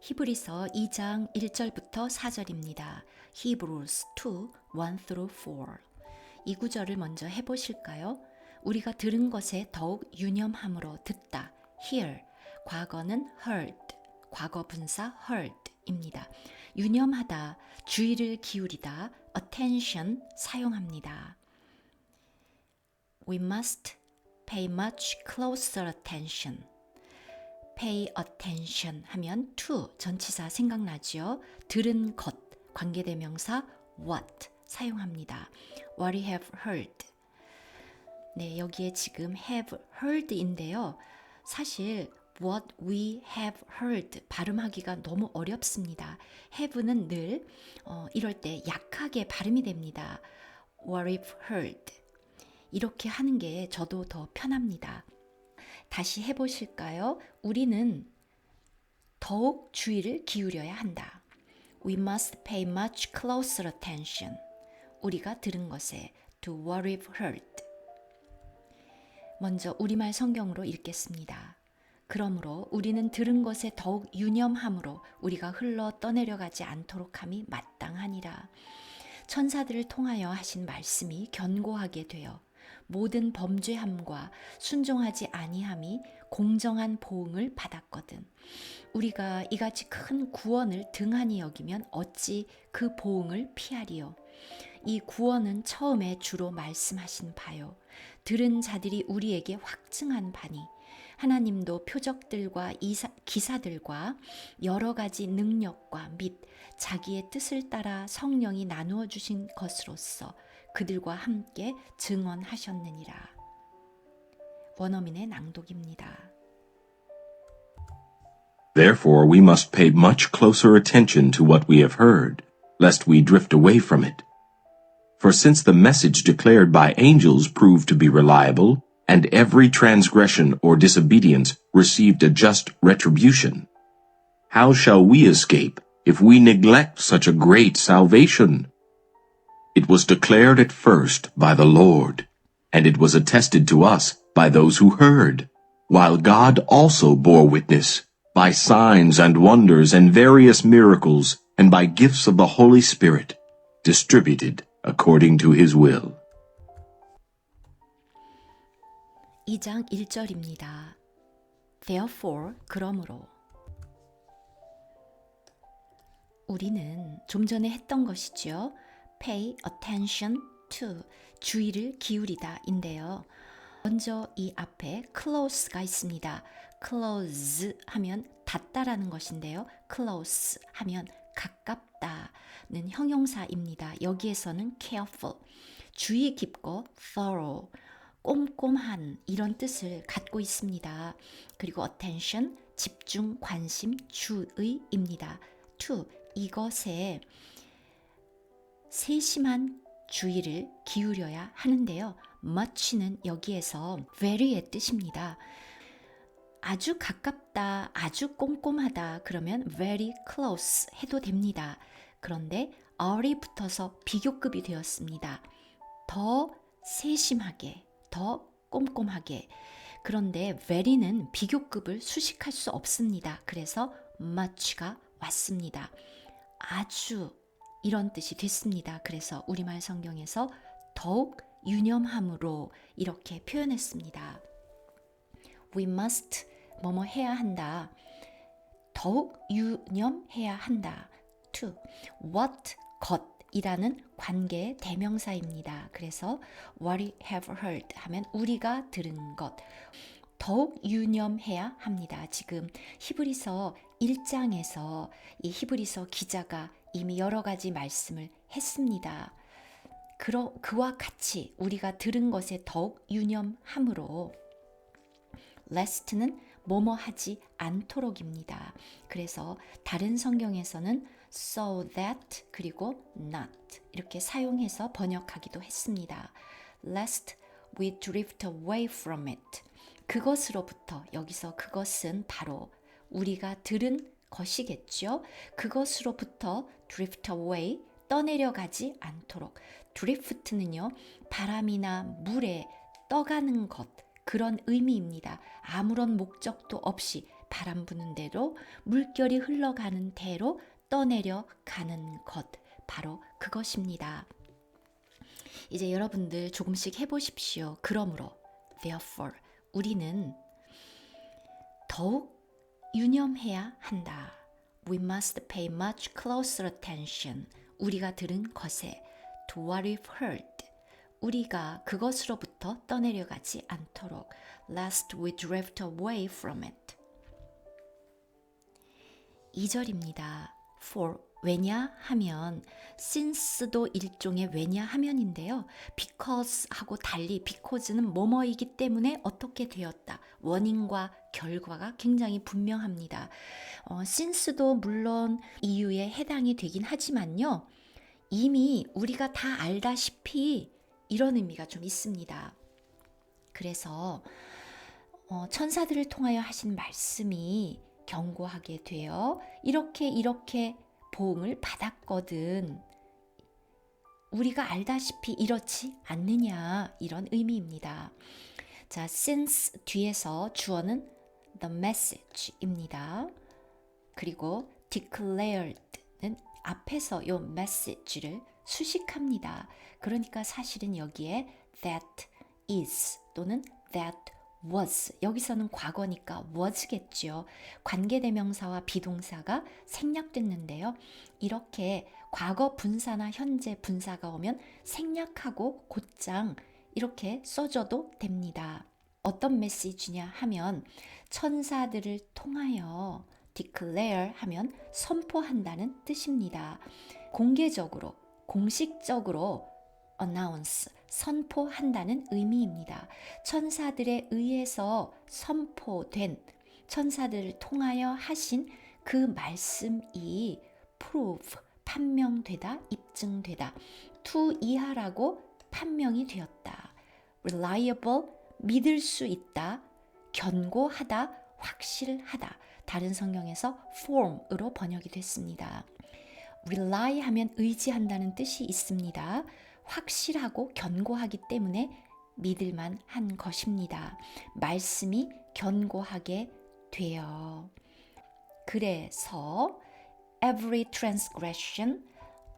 히브리서 2장 1절부터 4절입니다. Hebrews 2, 1 through 4. 이 구절을 먼저 해보실까요? 우리가 들은 것에 더욱 유념함으로 듣다. hear. 과거는 heard. 과거 분사 heard입니다. 유념하다, 주의를 기울이다, attention 사용합니다. We must pay much closer attention. Pay attention 하면 to 전치사 생각나죠? 들은 것 관계대명사 what 사용합니다. What you have heard. 네, 여기에 지금 have heard인데요. 사실 what we have heard 발음하기가 너무 어렵습니다. have는 늘 어, 이럴 때 약하게 발음이 됩니다. what we've heard. 이렇게 하는 게 저도 더 편합니다. 다시 해보실까요? 우리는 더욱 주의를 기울여야 한다. We must pay much closer attention. 우리가 들은 것에 to what we've heard. 먼저 우리말 성경으로 읽겠습니다. 그러므로 우리는 들은 것에 더욱 유념함으로 우리가 흘러 떠내려가지 않도록 함이 마땅하니라. 천사들을 통하여 하신 말씀이 견고하게 되어 모든 범죄함과 순종하지 아니함이 공정한 보응을 받았거든. 우리가 이같이 큰 구원을 등한히 여기면 어찌 그 보응을 피하리요. 이 구원은 처음에 주로 말씀하신 바요. 들은 자들이 우리에게 확증한 바니 하나님도 표적들과 이사, 기사들과 여러 가지 능력과 및 자기의 뜻을 따라 성령이 나누어 주신 것으로서 그들과 함께 증언하셨느니라. 원어민의 낭독입니다. Therefore, we must pay much closer attention to what we have heard, lest we drift away from it. For since the message declared by angels proved to be reliable, and every transgression or disobedience received a just retribution, how shall we escape if we neglect such a great salvation? It was declared at first by the Lord, and it was attested to us by those who heard, while God also bore witness by signs and wonders and various miracles and by gifts of the Holy Spirit, distributed according to his will. 2장 1절입니다. Therefore, 그러므로 우리는 좀 전에 했던 것이죠. Pay attention to 주의를 기울이다 인데요. 먼저 이 앞에 close가 있습니다. close 하면 닿다라는 것인데요. close 하면 가깝다는 형용사입니다. 여기에서는 careful, 주의 깊고 thorough, 꼼꼼한 이런 뜻을 갖고 있습니다. 그리고 attention, 집중, 관심, 주의입니다. to 이것에 세심한 주의를 기울여야 하는데요. much는 여기에서 very의 뜻입니다. 아주 가깝다, 아주 꼼꼼하다 그러면 very close 해도 됩니다. 그런데 are이 붙어서 비교급이 되었습니다. 더 세심하게, 더 꼼꼼하게. 그런데 very는 비교급을 수식할 수 없습니다. 그래서 much가 왔습니다. 아주 이런 뜻이 됐습니다. 그래서 우리말 성경에서 더욱 유념함으로 이렇게 표현했습니다. We must 뭐뭐 해야 한다. 더욱 유념해야 한다. To what 것이라는 관계의 대명사입니다. 그래서 what we have heard 하면 우리가 들은 것. 더욱 유념해야 합니다. 지금 히브리서 1장에서 이 히브리서 기자가 이미 여러 가지 말씀을 했습니다. 그러, 그와 같이 우리가 들은 것에 더욱 유념함으로 lest는 뭐뭐 하지 않도록입니다. 그래서 다른 성경에서는 so that 그리고 not 이렇게 사용해서 번역하기도 했습니다. lest we drift away from it. 그것으로부터 여기서 그것은 바로 우리가 들은 것이겠죠. 그것으로부터 drift away 떠내려가지 않도록 drift는요 바람이나 물에 떠가는 것 그런 의미입니다. 아무런 목적도 없이 바람 부는 대로 물결이 흘러가는 대로 떠내려 가는 것 바로 그것입니다. 이제 여러분들 조금씩 해보십시오. 그러므로 therefore 우리는 더욱 유념해야 한다. We must pay much closer attention. 우리가 들은 것에 to what we've heard. 우리가 그것으로부터 떠내려가지 않도록 lest we drift away from it. 2절입니다. for 왜냐 하면 since도 일종의 왜냐 하면인데요. because 하고 달리 because는 뭐뭐이기 때문에 어떻게 되었다. 원인과 결과가 굉장히 분명합니다. 어, since도 물론 이유에 해당이 되긴 하지만요. 이미 우리가 다 알다시피 이런 의미가 좀 있습니다. 그래서 어, 천사들을 통하여 하신 말씀이 경고하게 되어 이렇게 이렇게 보응을 받았거든. 우리가 알다시피 이렇지 않느냐 이런 의미입니다. 자, since 뒤에서 주어는 the message입니다. 그리고 declared는 앞에서 요 message를 수식합니다. 그러니까 사실은 여기에 that is 또는 that was 여기서는 과거니까 was겠죠. 관계대명사와 비동사가 생략됐는데요. 이렇게 과거 분사나 현재 분사가 오면 생략하고 곧장 이렇게 써줘도 됩니다. 어떤 메시지냐 하면 천사들을 통하여 declare 하면 선포한다는 뜻입니다. 공개적으로, 공식적으로 announce, 선포한다는 의미입니다. 천사들에 의해서 선포된 천사들을 통하여 하신 그 말씀이 prove, 판명되다, 입증되다, to 이하라고 판명이 되었다. reliable, 믿을 수 있다, 견고하다, 확실하다. 다른 성경에서 form으로 번역이 됐습니다. rely 하면 의지한다는 뜻이 있습니다. 확실하고 견고하기 때문에 믿을만 한 것입니다. 말씀이 견고하게 되어. 그래서 every transgression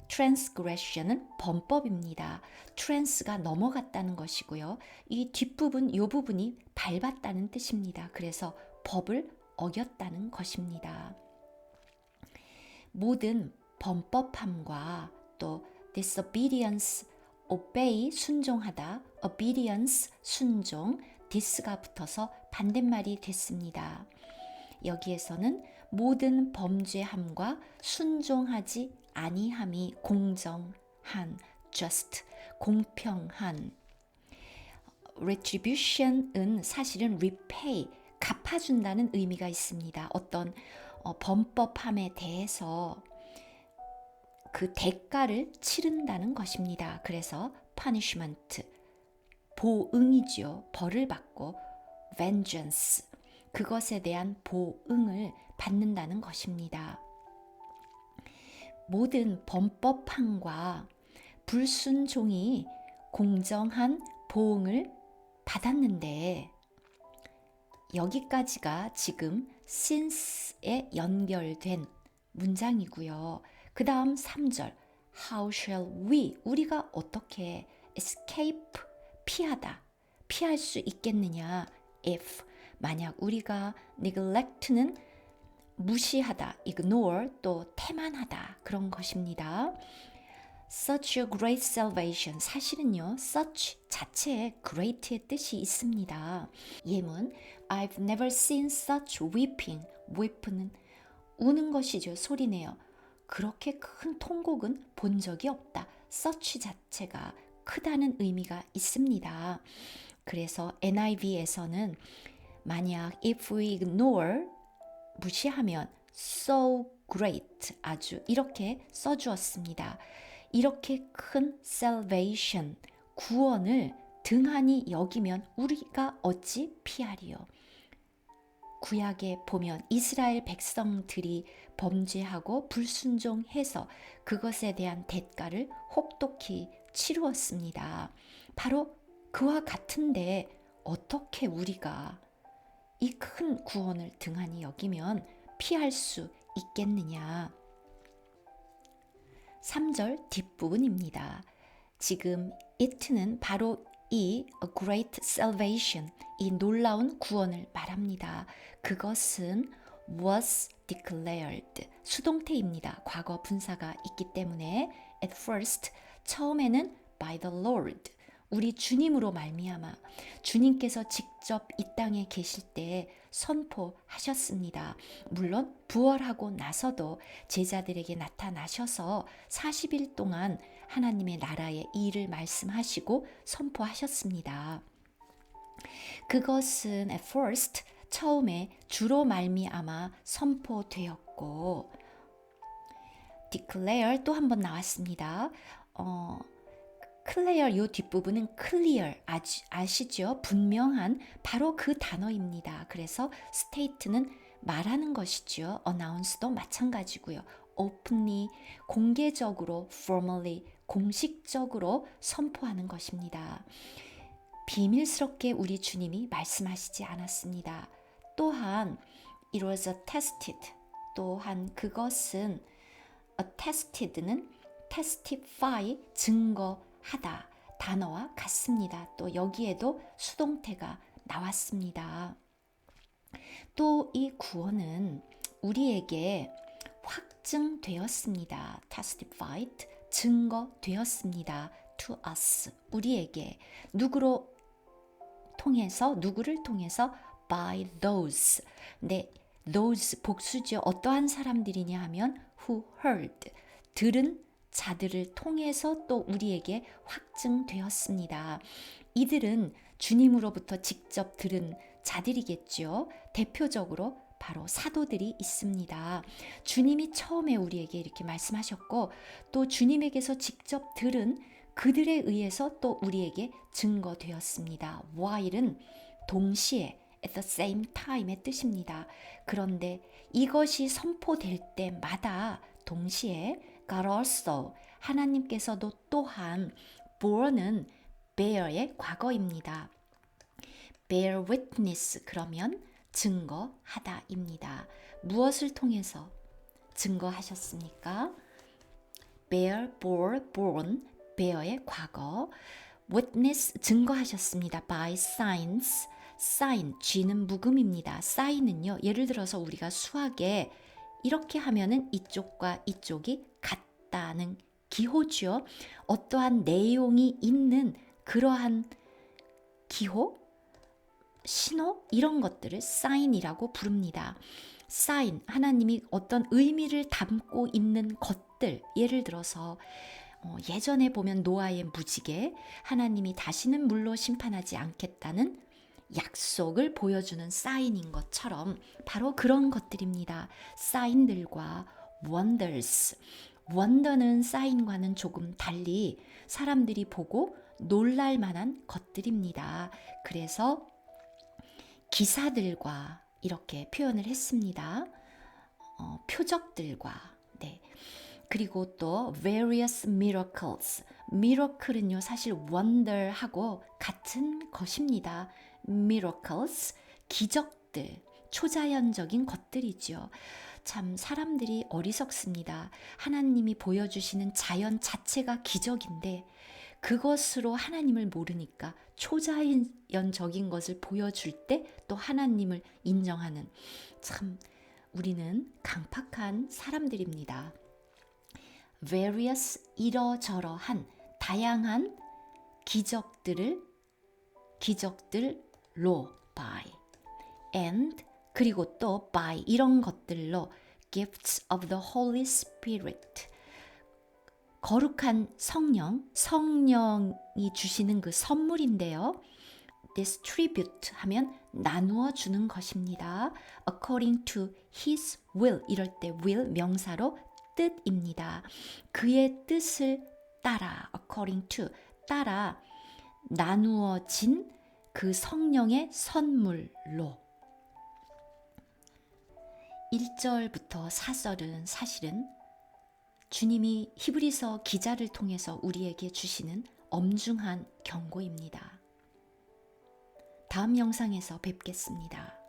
transgression은 범법입니다. trans가 넘어갔다는 것이고요. 이 뒷부분, 이 부분이 밟았다는 뜻입니다. 그래서 법을 어겼다는 것입니다. 모든 범법함과 또 disobedience, obey, 순종하다, obedience, 순종, this가 붙어서 반대말이 됐습니다. 여기에서는 모든 범죄함과 순종하지 아니함이 공정한, just, 공평한. retribution은 사실은 repay, 갚아준다는 의미가 있습니다. 어떤 어, 범법함에 대해서 그 대가를 치른다는 것입니다. 그래서 punishment, 보응이죠. 벌을 받고 vengeance, 그것에 대한 보응을 받는다는 것입니다. 모든 범법함과 불순종이 공정한 보응을 받았는데 여기까지가 지금 since에 연결된 문장이고요. 그 다음 3절 How shall we? 우리가 어떻게 escape 피하다 피할 수 있겠느냐 if 만약 우리가 neglect는 무시하다, ignore 또 태만하다 그런 것입니다. Such a great salvation 사실은요 such 자체에 great의 뜻이 있습니다. 예문 I've never seen such weeping weep는 우는 것이죠 소리내요. 그렇게 큰 통곡은 본 적이 없다. such 자체가 크다는 의미가 있습니다. 그래서 NIV에서는 만약 if we ignore 무시하면 so great 아주 이렇게 써주었습니다. 이렇게 큰 salvation 구원을 등한히 여기면 우리가 어찌 피하리요? 구약에 보면 이스라엘 백성들이 범죄하고 불순종해서 그것에 대한 대가를 혹독히 치루었습니다. 바로 그와 같은데 어떻게 우리가 이 큰 구원을 등한히 여기면 피할 수 있겠느냐? 3절 뒷부분입니다. 지금 it는 바로 이 great salvation, 이 놀라운 구원을 말합니다. 그것은 was declared, 수동태입니다. 과거 분사가 있기 때문에 at first, 처음에는 by the Lord, 우리 주님으로 말미암아 주님께서 직접 이 땅에 계실 때 선포하셨습니다. 물론 부활하고 나서도 제자들에게 나타나셔서 40일 동안 하나님의 나라의 일을 말씀하시고 선포하셨습니다. 그것은 at first 처음에 주로 말미암아 선포되었고 declare 또 한 번 나왔습니다. 어, 클레어 요 뒷부분은 clear 아시, 아시죠? 분명한 바로 그 단어입니다. 그래서 state는 말하는 것이죠. announce도 마찬가지고요. openly 공개적으로 formally 공식적으로 선포하는 것입니다. 비밀스럽게 우리 주님이 말씀하시지 않았습니다. 또한 it was attested 또한 그것은 attested는 testify 증거하다 단어와 같습니다. 또 여기에도 수동태가 나왔습니다. 또 이 구원은 우리에게 확증되었습니다. testified 증거되었습니다. to us 우리에게 누구로 통해서 누구를 통해서 by those 네 those 복수죠. 어떠한 사람들이냐 하면 who heard 들은 자들을 통해서 또 우리에게 확증되었습니다. 이들은 주님으로부터 직접 들은 자들이겠죠. 대표적으로 바로 사도들이 있습니다. 주님이 처음에 우리에게 이렇게 말씀하셨고 또 주님에게서 직접 들은 그들에 의해서 또 우리에게 증거되었습니다. while은 동시에 at the same time의 뜻입니다. 그런데 이것이 선포될 때마다 동시에 God also 하나님께서도 또한 bore는 bear의 과거입니다. bear witness 그러면 증거하다입니다. 무엇을 통해서 증거하셨습니까? bear, bore, born, bear의 과거, witness 증거하셨습니다. by signs, sign, G는 묵음입니다. sign은요, 예를 들어서 우리가 수학에 이렇게 하면은 이쪽과 이쪽이 같다는 기호죠. 어떠한 내용이 있는 그러한 기호, 신호 이런 것들을 사인이라고 부릅니다. 사인 하나님이 어떤 의미를 담고 있는 것들 예를 들어서 어, 예전에 보면 노아의 무지개 하나님이 다시는 물로 심판하지 않겠다는 약속을 보여주는 사인인 것처럼 바로 그런 것들입니다. 사인들과 wonders. 원더는 사인과는 조금 달리 사람들이 보고 놀랄 만한 것들입니다. 그래서 기사들과 이렇게 표현을 했습니다. 어, 표적들과 네. 그리고 또 various miracles. miracle은요 사실 wonder하고 같은 것입니다. miracles 기적들 초자연적인 것들이죠. 참 사람들이 어리석습니다. 하나님이 보여주시는 자연 자체가 기적인데 그것으로 하나님을 모르니까 초자연적인 것을 보여줄 때 또 하나님을 인정하는 참 우리는 강팍한 사람들입니다. various 이러저러한 다양한 기적들을 기적들로 by and 그리고 또 by 이런 것들로 gifts of the Holy Spirit 거룩한 성령, 성령이 주시는 그 선물인데요. distribute 하면 나누어 주는 것입니다. according to his will 이럴 때 will 명사로 뜻입니다. 그의 뜻을 따라 according to 따라 나누어진 그 성령의 선물로 1절부터 4절은 사실은 주님이 히브리서 기자를 통해서 우리에게 주시는 엄중한 경고입니다. 다음 영상에서 뵙겠습니다.